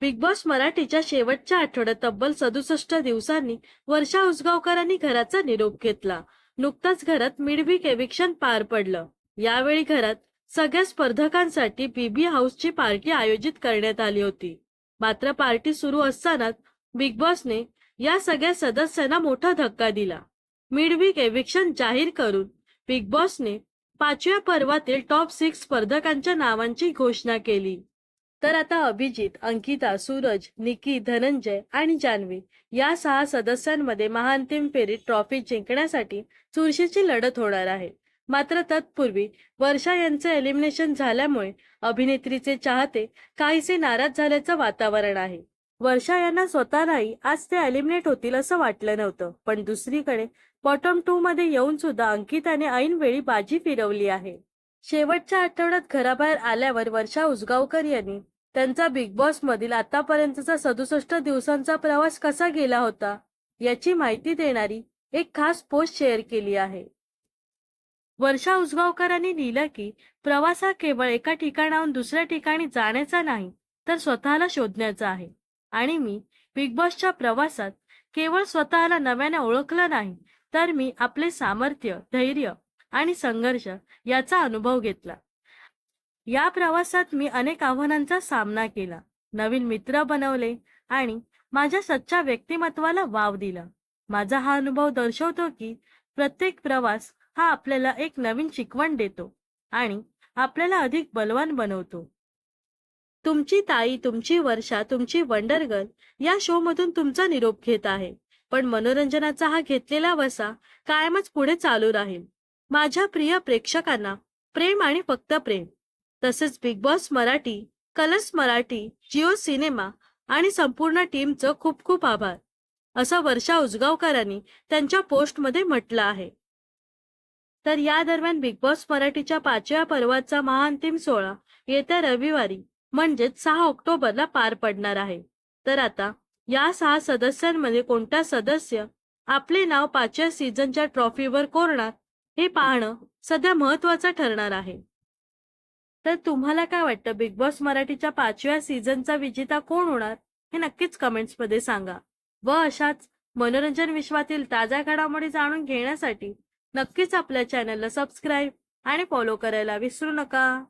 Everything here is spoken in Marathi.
बिग बॉस मराठीच्या शेवटच्या आठवड्यात तब्बल सदुसष्ट दिवसांनी वर्षा उसगावकरांनी घराचा निरोप घेतला. नुकताच घरात मिडवीक एविक्शन पार पडलं. यावेळी घरात सगळ्या स्पर्धकांसाठी बीबी हाऊसची पार्टी आयोजित करण्यात आली होती. मात्र पार्टी सुरू असतानाच बिग बॉसने या सगळ्या सदस्यांना मोठा धक्का दिला. मिडवीक एविक्शन जाहीर करून बिग बॉसने पाचव्या पर्वातील टॉप सिक्स स्पर्धकांच्या नावांची घोषणा केली. तर आता अभिजित अंकिता सूरज निकी धनंजय आणि जान्हवी या सहा सदस्यांमध्ये महाअंतिम फेरीत ट्रॉफी जिंकण्यासाठी चुरशीची लढत होणार आहे. मात्र तत्पूर्वी वर्षा यांचे एलिमिनेशन झाल्यामुळे अभिनेत्रीचे चाहते काहीसे नाराज झाल्याचं वातावरण आहे. वर्षा यांना स्वतःलाही आज ते एलिमिनेट होतील असं वाटलं नव्हतं पण दुसरीकडे बॉटम टू मध्ये येऊन सुद्धा अंकिताने ऐनवेळी बाजी फिरवली आहे. शेवटच्या आठवड्यात घराबाहेर आल्यावर वर्षा उसगावकर यांनी त्यांचा बिग बॉस मधील आतापर्यंतचा सदुसष्ट दिवसांचा प्रवास कसा गेला होता याची माहिती देणारी एक खास पोस्ट शेअर केली आहे. वर्षा उसगावकरांनी लिहिलं की प्रवास हा केवळ एका ठिकाणाहून दुसऱ्या ठिकाणी जाण्याचा नाही तर स्वतःला शोधण्याचा आहे. आणि मी बिग बॉसच्या प्रवासात केवळ स्वतःला नव्याने ओळखलं नाही तर मी आपले सामर्थ्य धैर्य आणि संघर्ष याचा अनुभव घेतला. या प्रवासात मी अनेक आव्हानांचा सामना केला. नवीन मित्र बनवले आणि माझ्या सच्च्या व्यक्तिमत्वाला वाव दिला. माझा हा अनुभव दर्शवतो की प्रत्येक प्रवास हा आपल्याला एक नवीन शिकवण देतो आणि आपल्याला अधिक बलवान बनवतो. तुमची ताई तुमची वर्षा तुमची वंडरगर्ल या शो मधून तुमचा निरोप घेत आहे. पण मनोरंजनाचा हा घेतलेला वसा कायमच पुढे चालू राहील. माझ्या प्रिय प्रेक्षकांना प्रेम आणि फक्त प्रेम. तसेच Bigg Boss Marathi Colors Marathi Jio cinema आणि संपूर्ण टीमचं खूप खूप आभार. असं वर्षा उजगावकरांनी त्यांच्या पोस्टमध्ये म्हटलं आहे. तर या दरम्यान बिग बॉस मराठीच्या पाचव्या पर्वाचा महाअंतिम सोहळा येत्या रविवारी म्हणजेच सहा ऑक्टोबरला पार पडणार आहे. तर आता या सहा सदस्यांमध्ये कोणता सदस्य आपले नाव पाचव्या सीझनच्या ट्रॉफीवर कोरणार हे पाहणं सध्या महत्वाचं ठरणार आहे. तर तुम्हाला काय वाटतं? बिग बॉस मराठीच्या पाचव्या सीझनचा विजेता कोण होणार? हे नक्कीच कमेंट्समध्ये सांगा. व अशाच मनोरंजन विश्वातील ताज्या घडामोडी जाणून घेण्यासाठी नक्कीच आपल्या चॅनलला सबस्क्राईब आणि फॉलो करायला विसरू नका.